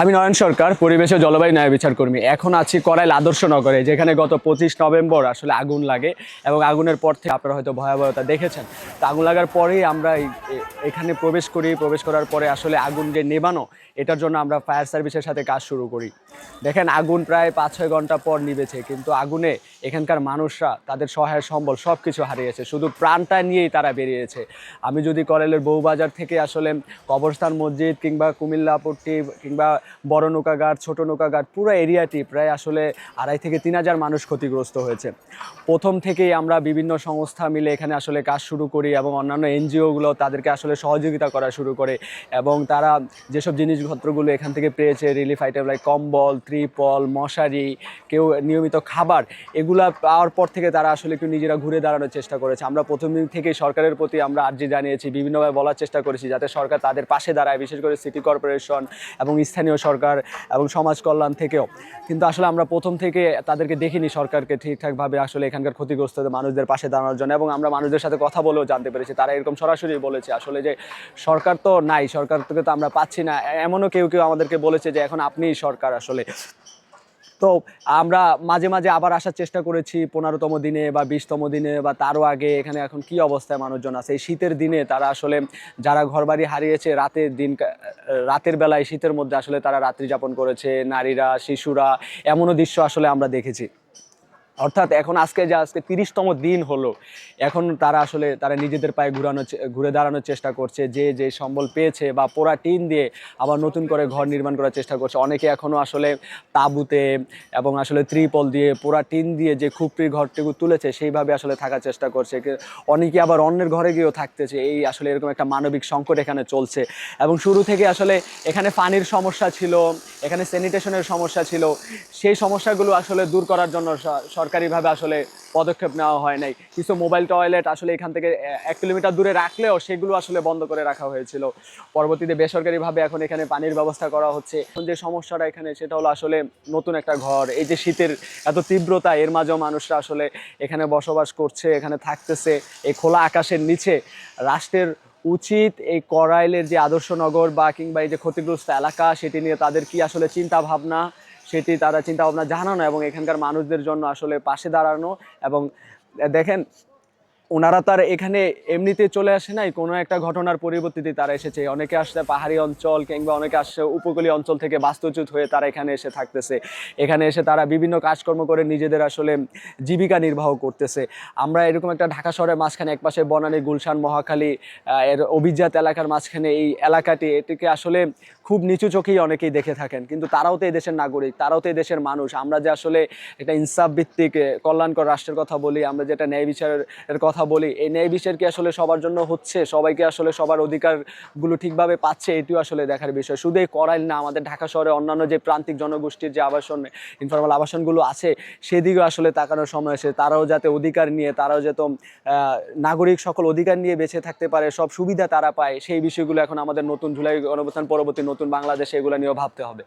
আমি নয়ন সরকার, পরিবেশ ও জলবায়ু ন্যায় বিচার কর্মী। এখন আছি করাইল আদর্শ নগরে, যেখানে গত পঁচিশ নভেম্বর আসলে আগুন লাগে এবং আগুনের পর থেকে আপনারা হয়তো ভয়াবহতা দেখেছেন। তো আগুন লাগার পরেই আমরা এখানে প্রবেশ করি, প্রবেশ করার পরে আসলে আগুন যে নেবানো এটার জন্য আমরা ফায়ার সার্ভিসের সাথে কাজ শুরু করি। দেখেন আগুন প্রায় পাঁচ ছয় ঘণ্টা পর নিবেছে কিন্তু আগুনে এখানকার মানুষরা তাদের সহায় সম্বল সব কিছু হারিয়েছে, শুধু প্রাণটা নিয়েই তারা বেরিয়েছে। আমি যদি করেলের বউবাজার থেকে আসলে কবরস্থান মসজিদ কিংবা কুমিল্লাপট্টি কিংবা বড় নৌকাঘাট, ছোট নৌকাঘাট, পুরো এরিয়াটি প্রায় আসলে আড়াই থেকে তিন হাজার মানুষ ক্ষতিগ্রস্ত হয়েছে। প্রথম থেকেই আমরা বিভিন্ন সংস্থা মিলে এখানে আসলে কাজ শুরু করি এবং অন্যান্য এনজিওগুলো তাদেরকে আসলে সহযোগিতা করা শুরু করে এবং তারা যেসব জিনিসপত্রগুলো এখান থেকে পেয়েছে রিলিফ আইটেম লাইক কম্বল, ত্রিপল, মশারি, কেউ নিয়মিত খাবার, এগুলা পাওয়ার পর থেকে তারা আসলে একটু নিজেরা ঘুরে দাঁড়ানোর চেষ্টা করেছে। আমরা প্রথম দিন থেকেই সরকারের প্রতি আমরা আর্জি জানিয়েছি, বিভিন্নভাবে বলার চেষ্টা করেছি যাতে সরকার তাদের পাশে দাঁড়ায়, বিশেষ করে সিটি কর্পোরেশন এবং স্থানীয় সরকার এবং সমাজ কল্যাণ থেকেও। কিন্তু আসলে আমরা প্রথম থেকে তাদেরকে দেখিনি সরকারকে ঠিকঠাকভাবে আসলে এখানকার ক্ষতিগ্রস্ত মানুষদের পাশে দাঁড়ানোর জন্য এবং আমরা মানুষদের সাথে কথা বলেও জানতে পেরেছি। তারা এরকম সরাসরি বলেছে আসলে যে, সরকার তো নাই সরকার থেকে তো আমরা পাচ্ছি না। এমনও কেউ কেউ আমাদেরকে বলেছে যে, এখন আপনিই সরকার আসলে। তো আমরা মাঝে মাঝে আবার আসার চেষ্টা করেছি পনেরোতম দিনে বা বিশতম দিনে বা তারও আগে এখানে এখন কি অবস্থায় মানুষজন আছে? এই শীতের দিনে তারা আসলে যারা ঘরবাড়ি হারিয়েছে, রাতের দিন রাতের বেলায় শীতের মধ্যে আসলে তারা রাত্রি যাপন করেছে, নারীরা, শিশুরা, এমনও দৃশ্য আসলে আমরা দেখেছি। অর্থাৎ এখন আজকে যে, আজকে তিরিশতম দিন হলো, এখন তারা আসলে, তারা নিজেদের পায়ে ঘুরানো, ঘুরে দাঁড়ানোর চেষ্টা করছে, যে যে সম্বল পেয়েছে বা পোড়া টিন দিয়ে আবার নতুন করে ঘর নির্মাণ করার চেষ্টা করছে। অনেকে এখনও আসলে তাঁবুতে এবং আসলে ত্রিপল দিয়ে পোড়া টিন দিয়ে যে খুপড়ির ঘরটুকু তুলেছে, সেইভাবে আসলে থাকার চেষ্টা করছে। অনেকে আবার অন্যের ঘরে গিয়েও থাকতেছে। এই আসলে এরকম একটা মানবিক সংকট এখানে চলছে। এবং শুরু থেকে আসলে এখানে পানির সমস্যা ছিল এখানে স্যানিটেশনের সমস্যা ছিল। সেই সমস্যাগুলো আসলে দূর করার জন্য সরকারিভাবে আসলে পদক্ষেপ নেওয়া হয় নাই। কিছু মোবাইল টয়লেট আসলে এখান থেকে এক কিলোমিটার দূরে রাখলেও সেগুলো আসলে বন্ধ করে রাখা হয়েছিল। পরবর্তীতে বেসরকারিভাবে এখন এখানে পানির ব্যবস্থা করা হচ্ছে। এখন যে সমস্যাটা এখানে, সেটা হলো আসলে নতুন একটা ঘর। এই যে শীতের এত তীব্রতা, এর মাঝেও মানুষরা আসলে এখানে বসবাস করছে, এখানে থাকতেছে। এই খোলা আকাশের নিচে রাষ্ট্রের উচিত এই করাইলের যে আদর্শনগর বা কিংবা এই যে ক্ষতিগ্রস্ত এলাকা, সেটি নিয়ে তাদের কি আসলে চিন্তা ভাবনা সেটি তারা চিন্তা ভাবনা জানানো এবং এখানকার মানুষদের জন্য আসলে পাশে দাঁড়ানো এবং দেখেন ওনারা তার এখানে এমনিতে চলে আসে নাই, কোনো একটা ঘটনার পরিবর্তিতে তারা এসেছে। অনেকে আসছে পাহাড়ি অঞ্চল কিংবা অনেকে আসছে উপকূলীয় অঞ্চল থেকে বাস্তুচ্যুত হয়ে তারা এখানে এসে থাকতেছে। এখানে এসে তারা বিভিন্ন কাজকর্ম করে নিজেদের আসলে জীবিকা নির্বাহ করতেছে। আমরা এরকম একটা ঢাকা শহরের মাঝখানে একপাশে বনানী, গুলশান, মহাখালী এর অভিজাত এলাকার মাঝখানে এই এলাকাটি, এটিকে আসলে খুব নিচু চোখেই অনেকেই দেখে থাকেন। কিন্তু তারাও তো এই দেশের নাগরিক, তারাও তো এই দেশের মানুষ। আমরা যে আসলে একটা ইনসাফ ভিত্তিক কল্যাণকর রাষ্ট্রের কথা বলি, আমরা যেটা ন্যায় বিচারের কথা বলি, এই ন্যায় বিচার কি আসলে সবার জন্য হচ্ছে? সবাইকে আসলে সবার অধিকারগুলো ঠিকভাবে পাচ্ছে? এটিও আসলে দেখার বিষয়। শুধু এই করাইল না, আমাদের ঢাকা শহরে অন্যান্য যে প্রান্তিক জনগোষ্ঠীর যে আবাসন ইনফরমাল আবাসনগুলো আছে, সেদিকেও আসলে তাকানোর সময় এসে তারাও যাতে অধিকার নিয়ে, তারাও যাতে নাগরিক সকল অধিকার নিয়ে বেঁচে থাকতে পারে, সব সুবিধা তারা পায়, সেই বিষয়গুলো এখন আমাদের নতুন জুলাই গণঅভ্যুত্থান পরবর্তী নতুন বাংলাদেশে, এগুলো নিয়েও ভাবতে হবে।